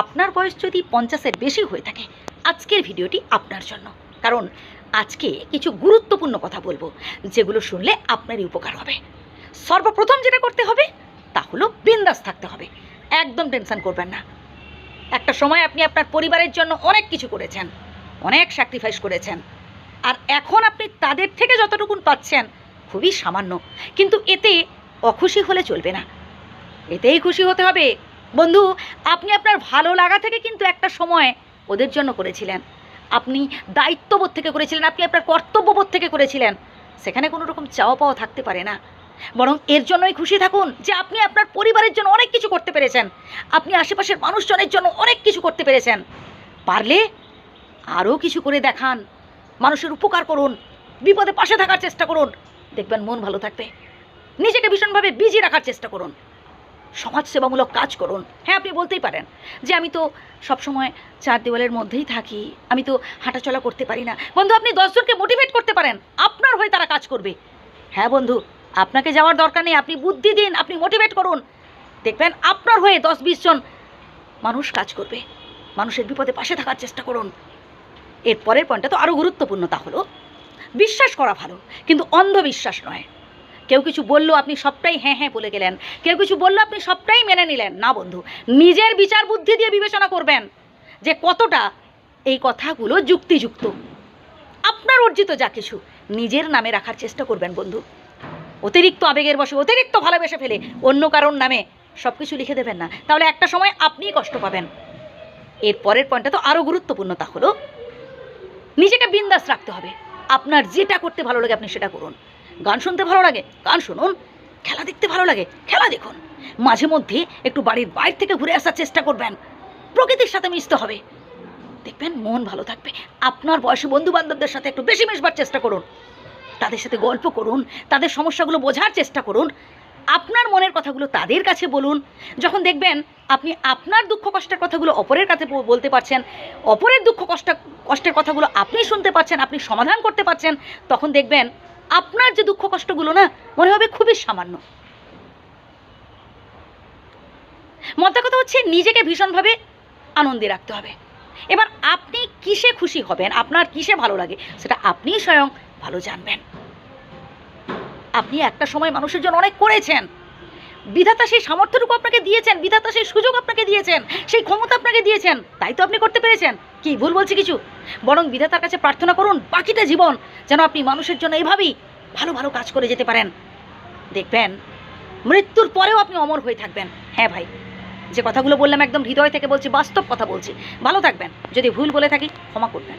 আপনার বয়স যদি পঞ্চাশের বেশি হয়ে থাকে, আজকের ভিডিওটি আপনার জন্য। কারণ আজকে কিছু গুরুত্বপূর্ণ কথা বলব, যেগুলো শুনলে আপনারই উপকার হবে। সর্বপ্রথম যেটা করতে হবে, তা হলো বিন্দাস থাকতে হবে। একদম টেনশন করবেন না। একটা সময় আপনি আপনার পরিবারের জন্য অনেক কিছু করেছেন, অনেক স্যাক্রিফাইস করেছেন। আর এখন আপনি তাদের থেকে যতটুকুন পাচ্ছেন, খুবই সামান্য। কিন্তু এতে অখুশি হলে চলবে না। এতেই খুশি হতে হবে। বন্ধু, আপনি আপনার ভালো লাগা থেকে কিন্তু একটা সময় ওদের জন্য করেছিলেন। আপনি দায়িত্ববোধ থেকে করেছিলেন, আপনি আপনার কর্তব্যবোধ থেকে করেছিলেন। সেখানে কোনো রকম চাওয়া পাওয়া থাকতে পারে না। বরং এর জন্যই খুশি থাকুন যে আপনি আপনার পরিবারের জন্য অনেক কিছু করতে পেরেছেন। আপনি আশেপাশের মানুষজনের জন্য অনেক কিছু করতে পেরেছেন। পারলে আরও কিছু করে দেখান। মানুষের উপকার করুন। বিপদে পাশে থাকার চেষ্টা করুন। দেখবেন মন ভালো থাকবে। নিজেকে ভীষণভাবে বিজি রাখার চেষ্টা করুন। সমাজসেবামূলক কাজ করুন। হ্যাঁ আপনি বলতেই পারেন যে আমি তো সবসময় চার দেওয়ালের মধ্যেই থাকি, আমি তো হাঁটাচলা করতে পারি না। বন্ধু, আপনি দশজনকে মোটিভেট করতে পারেন, আপনার হয়ে তারা কাজ করবে। হ্যাঁ বন্ধু, আপনাকে যাওয়ার দরকার নেই, আপনি বুদ্ধি দিন, আপনি মোটিভেট করুন। দেখবেন আপনার হয়ে দশ বিশ জন মানুষ কাজ করবে। মানুষের বিপদে পাশে থাকার চেষ্টা করুন। এর পরের পয়েন্টটা তো আরও গুরুত্বপূর্ণ তা হলো বিশ্বাস করা ভালো, কিন্তু অন্ধবিশ্বাস নয়। কেউ কিছু বলল আপনি সবটাই হ্যাঁ হ্যাঁ বলে গেলেন। কেউ কিছু বলল আপনি সবটাই মেনে নিলেন। না বন্ধু, নিজের বিচার বুদ্ধি দিয়ে বিবেচনা করবেন যে কতটা এই কথাগুলো যুক্তিযুক্ত। আপনার অর্জিত যা কিছু নিজের নামে রাখার চেষ্টা করবেন বন্ধু। অতিরিক্ত আবেগের বসে অতিরিক্ত ভালোবেসে ফেলে অন্য কারোর নামে সব কিছু লিখে দেবেন না। তাহলে একটা সময় আপনিই কষ্ট পাবেন। এর পরের পয়েন্টটা তো আরও গুরুত্বপূর্ণ তা হলো, নিজেকে বিন্দাস রাখতে হবে। আপনার যেটা করতে ভালো লাগে আপনি সেটা করুন। গান শুনতে ভালো লাগে, গান শুনুন। খেলা দেখতে ভালো লাগে, খেলা দেখুন। মাঝে মধ্যে একটু বাড়ির বাইরে থেকে ঘুরে আসার চেষ্টা করবেন। প্রকৃতির সাথে মিশতে হবে। দেখবেন মন ভালো থাকবে। আপনার বয়সী বন্ধু বান্ধবদের সাথে একটু বেশি মিশবার চেষ্টা করুন। তাদের সাথে গল্প করুন, তাদের সমস্যাগুলো বোঝার চেষ্টা করুন। আপনার মনের কথাগুলো তাদের কাছে বলুন। যখন দেখবেন আপনি আপনার দুঃখ কষ্টের কথাগুলো অপরের কাছে বলতে পারছেন, অপরের দুঃখ কষ্ট কষ্টের কথাগুলো আপনি শুনতে পাচ্ছেন আপনি সমাধান করতে পারছেন, তখন দেখবেন আপনার যে দুঃখ কষ্টগুলো না, মনে হবে খুবই সামান্য। মতার কথা হচ্ছে নিজেকে ভীষণভাবে আনন্দে রাখতে হবে। এবার আপনি কিসে খুশি হবেন, আপনার কিসে ভালো লাগে, সেটা আপনি স্বয়ং ভালো জানবেন। আপনি একটা সময় মানুষের জন্য অনেক করেছেন। বিধাতা সেই সামর্থ্যটুকু আপনাকে দিয়েছেন, বিধাতা সেই সুযোগ আপনাকে দিয়েছেন, সেই ক্ষমতা আপনাকে দিয়েছেন, তাই তো আপনি করতে পেরেছেন। কি ভুল বলছি কিছু? বরং বিধাতার কাছে প্রার্থনা করুন, বাকিটা জীবন যেন আপনি মানুষের জন্য এভাবেই ভালো ভালো কাজ করে যেতে পারেন। দেখবেন, মৃত্যুর পরেও আপনি অমর হয়ে থাকবেন। হ্যাঁ ভাই, যে কথাগুলো বললাম একদম হৃদয় থেকে বলছি, বাস্তব কথা বলছি। ভালো থাকবেন। যদি ভুল বলে থাকি, ক্ষমা করবেন।